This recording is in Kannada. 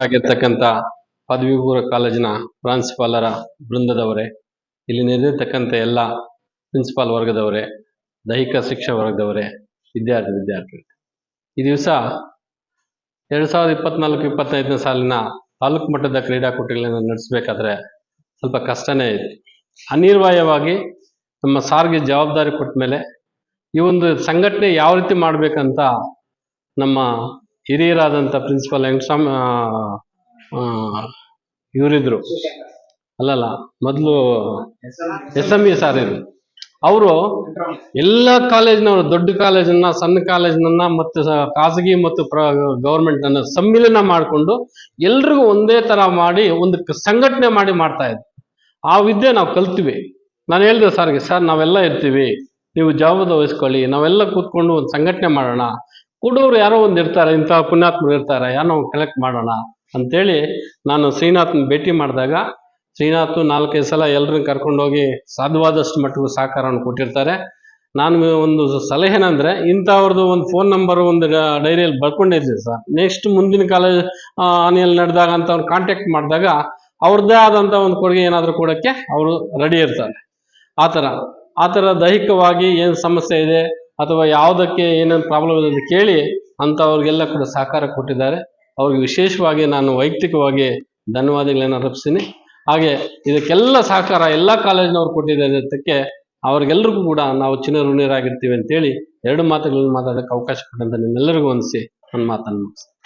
ಆಗಿರ್ತಕ್ಕಂಥ ಪದವಿ ಪೂರ್ವ ಕಾಲೇಜಿನ ಪ್ರಾಂಶುಪಾಲರ ಬೃಂದದವರೇ ಇಲ್ಲಿ ನೆರೆದಿರ್ತಕ್ಕಂಥ ಎಲ್ಲ ಪ್ರಿನ್ಸಿಪಾಲ್ ವರ್ಗದವರೇ, ದೈಹಿಕ ಶಿಕ್ಷಣ ವರ್ಗದವರೇ, ವಿದ್ಯಾರ್ಥಿ ವಿದ್ಯಾರ್ಥಿ ಈ ದಿವಸ ಎರಡು ಸಾವಿರದ ಇಪ್ಪತ್ನಾಲ್ಕು ಇಪ್ಪತ್ತೈದನೇ ಸಾಲಿನ ತಾಲೂಕು ಮಟ್ಟದ ಕ್ರೀಡಾಕೂಟಗಳನ್ನು ನಡೆಸಬೇಕಾದ್ರೆ ಸ್ವಲ್ಪ ಕಷ್ಟನೇ ಇದೆ ಅನಿವಾರ್ಯವಾಗಿ ನಮ್ಮ ಸಾರಿಗೆ ಜವಾಬ್ದಾರಿ ಕೊಟ್ಟ ಮೇಲೆ ಈ ಒಂದು ಸಂಘಟನೆ ಯಾವ ರೀತಿ ಮಾಡಬೇಕಂತ ನಮ್ಮ ಹಿರಿಯರಾದಂಥ ಪ್ರಿನ್ಸಿಪಲ್ ವೆಂಕಟಸ್ವಾಮಿ ಇವರಿದ್ರು. ಅಲ್ಲಲ್ಲ, ಮೊದಲು ಎಸ್ ಎಂ ಇ ಸಾರ್ ಇದ್ರು. ಅವರು ಎಲ್ಲ ಕಾಲೇಜಿನವರು, ದೊಡ್ಡ ಕಾಲೇಜನ್ನ, ಸಣ್ಣ ಕಾಲೇಜಿನನ್ನ ಮತ್ತು ಖಾಸಗಿ ಮತ್ತು ಪ್ರ ಗೌರ್ಮೆಂಟ್ ಅನ್ನ ಸಮ್ಮಿಲನ ಮಾಡಿಕೊಂಡು ಎಲ್ರಿಗೂ ಒಂದೇ ತರ ಮಾಡಿ, ಒಂದು ಸಂಘಟನೆ ಮಾಡಿ ಮಾಡ್ತಾ ಇದ್ರು. ಆ ವಿದ್ಯೆ ನಾವು ಕಲ್ತೀವಿ. ನಾನು ಹೇಳಿದೆ ಸರ್ಗೆ ಸರ್ ನಾವೆಲ್ಲ ಇರ್ತೀವಿ. ನೀವು ಜವಾಬ್ದಾರಿ ವಹಿಸ್ಕೊಳ್ಳಿ ನಾವೆಲ್ಲ ಕೂತ್ಕೊಂಡು ಒಂದು ಸಂಘಟನೆ ಮಾಡೋಣ. ಕೂಡೋರು ಯಾರೋ ಒಂದು ಇರ್ತಾರೆ, ಇಂಥ ಪುಣ್ಯಾತ್ಮರು ಇರ್ತಾರೆ ಯಾರೋ ಕಲೆಕ್ಟ್ ಮಾಡೋಣ ಅಂತೇಳಿ ನಾನು ಶ್ರೀನಾಥ್ನ ಭೇಟಿ ಮಾಡಿದಾಗ ಶ್ರೀನಾಥ್ ನಾಲ್ಕೈದು ಸಲ ಎಲ್ಲರನ್ನ ಕರ್ಕೊಂಡೋಗಿ ಸಾಧ್ಯವಾದಷ್ಟು ಮಟ್ಟಿಗೂ ಸಹಕಾರವನ್ನು ಕೊಟ್ಟಿರ್ತಾರೆ. ನಾನು ಒಂದು ಸಲಹೆ ಏನಂದ್ರೆ ಇಂಥವ್ರದ್ದು ಒಂದು ಫೋನ್ ನಂಬರ್ ಒಂದು ಡೈರಿಯಲ್ಲಿ ಬರ್ಕೊಂಡಿದ್ದೆ ಸರ್. ನೆಕ್ಸ್ಟ್ ಮುಂದಿನ ಕಾಲೇಜ್ ಆನೆಯಲ್ಲಿ ನಡೆದಾಗ ಅಂತ ಕಾಂಟ್ಯಾಕ್ಟ್ ಮಾಡಿದಾಗ ಅವ್ರದ್ದೇ ಆದಂಥ ಒಂದು ಕೊಡುಗೆ ಏನಾದರೂ ಕೊಡೋಕ್ಕೆ ಅವರು ರೆಡಿ ಇರ್ತಾರೆ. ಆ ಥರ ಆ ಥರ ದೈಹಿಕವಾಗಿ ಏನು ಸಮಸ್ಯೆ ಇದೆ ಅಥವಾ ಯಾವುದಕ್ಕೆ ಏನೇನು ಪ್ರಾಬ್ಲಮ್ ಇದೆ ಅಂತ ಕೇಳಿ ಅಂಥವ್ರಿಗೆಲ್ಲ ಕೂಡ ಸಹಕಾರ ಕೊಟ್ಟಿದ್ದಾರೆ. ಅವ್ರಿಗೆ ವಿಶೇಷವಾಗಿ ನಾನು ವೈಯಕ್ತಿಕವಾಗಿ ಧನ್ಯವಾದಗಳನ್ನ ಅರ್ಪಿಸ್ತೀನಿ. ಹಾಗೆ ಇದಕ್ಕೆಲ್ಲ ಸಹಕಾರ ಎಲ್ಲ ಕಾಲೇಜಿನವ್ರು ಕೊಟ್ಟಿದ್ದಾರೆ ಅದಕ್ಕೆ ಅವ್ರಿಗೆಲ್ರಿಗೂ ಕೂಡ ನಾವು ಚಿನ್ನ ಋಣಿಯರಾಗಿರ್ತೀವಿ ಅಂತೇಳಿ ಎರಡು ಮಾತುಗಳನ್ನು ಮಾತಾಡೋಕ್ಕೆ ಅವಕಾಶ ಕೊಟ್ಟಂತ ನಿಮ್ಮೆಲ್ಲರಿಗೂ ಅನಿಸಿ ನನ್ನ ಮಾತನ್ನು ಮುಗಿಸ್ತೀನಿ.